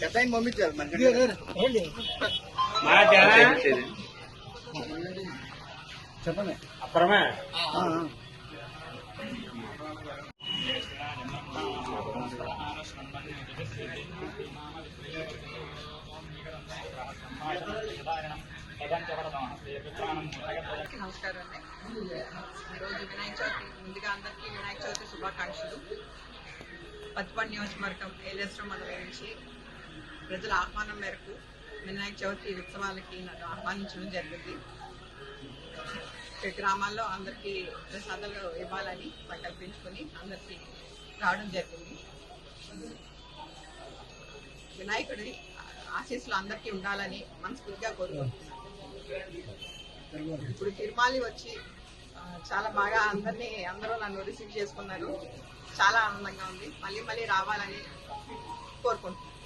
పెద్ద ఆయన పంపించాలి మనకి చెప్పండి అప్పుడమే ఆ, ఆ. అందరికీ నమస్కారం అండి ఈరోజు వినాయక చవితి ముందుగా అందరికీ వినాయక చవితి శుభాకాంక్షలు పత్తిపాడు నియోజకవర్గం ఏలేశ్వరం మండలం నుంచి ప్రజల ఆహ్వానం మేరకు వినాయక చవితి ఉత్సవాలకి నన్ను ఆహ్వానించడం జరిగింది. గ్రామాల్లో అందరికీ ప్రసాదాలు ఇవ్వాలని సంకల్పించుకొని అందరికీ రావడం జరిగింది. వినాయకుడి ఆశీస్సులు అందరికీ ఉండాలని మనస్ఫూర్తిగా కోరుకుంటున్నాను. ఇప్పుడు తిరుమాలి వచ్చి చాలా బాగా అందరినీ అందరూ నన్ను రిసీవ్ చేసుకున్నారు. చాలా ఆనందంగా ఉంది. మళ్ళీ మళ్ళీ రావాలని కోరుకుంటున్నాను.